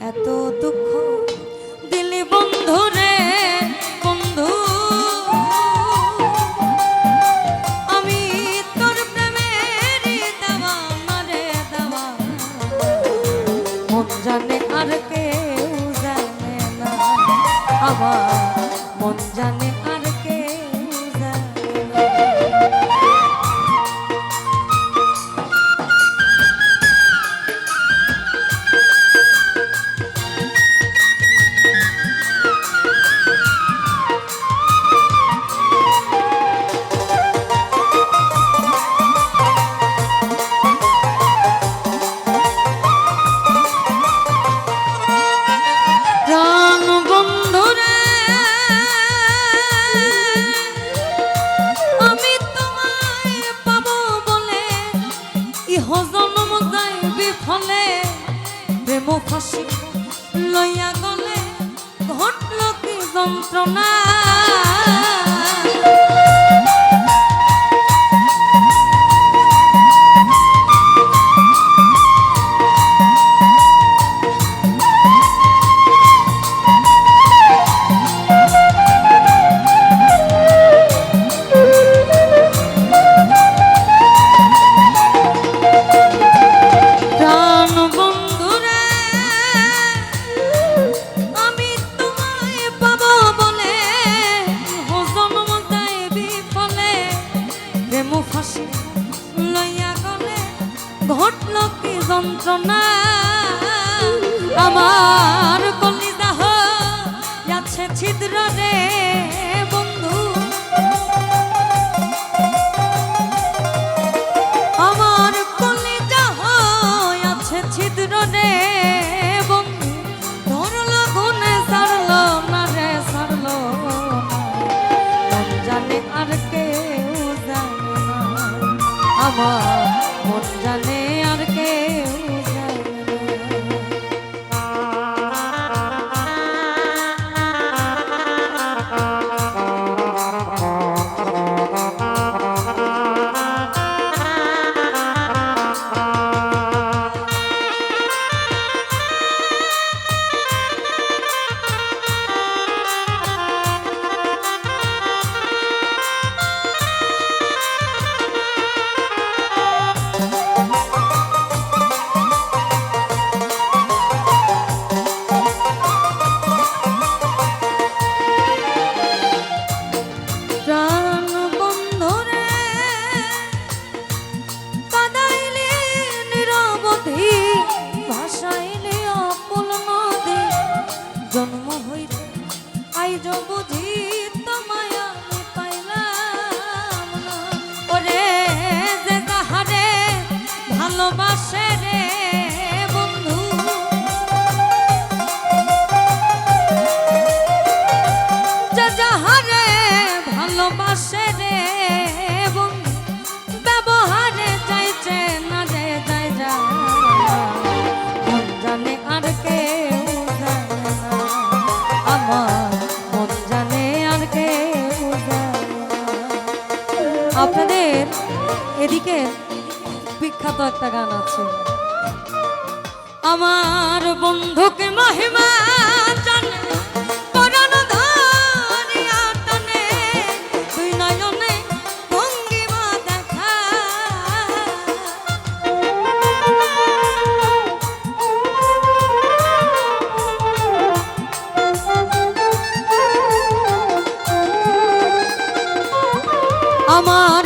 এত দুঃখ দিলি বন্ধু রে, বন্ধু। আমি তোর প্রেমের দেওয়া, মারে দেওয়া। মন জানে আর কেউ জানে না। আমার মন জানে খসি। লইয়া গলে ঘটল কি যন্ত্রণা? আমার মতো একটা গান আছে। আমার বন্ধুকে মহিমা তুই আমার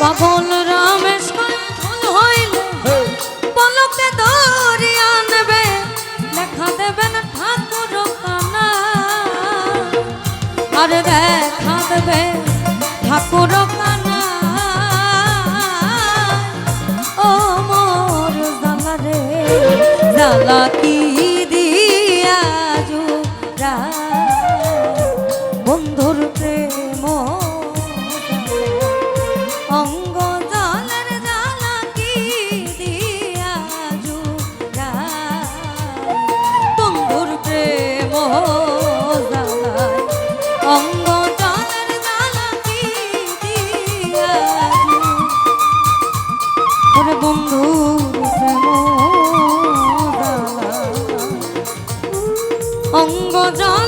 পাগল রমেশ করে ভুল হইলে। পলকে ধরি আনবে। দেখা দেবেন ঠাকুর কানা। আর দেখা দেবে ঠাকুর কানা। ও মোর জালা রে জালা ওরে প্রেম